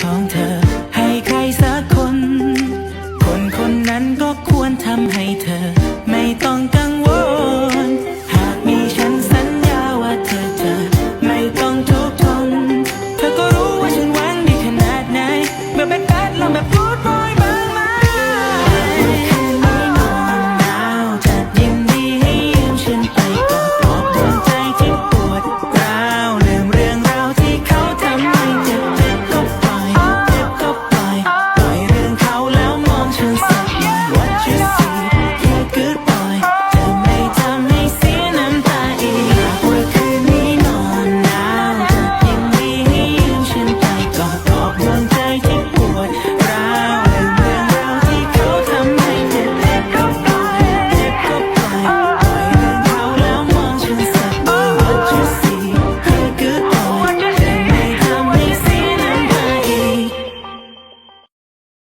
ของเธอ ให้ใครสักคน คนคนนั้นก็ควรทำให้เธอ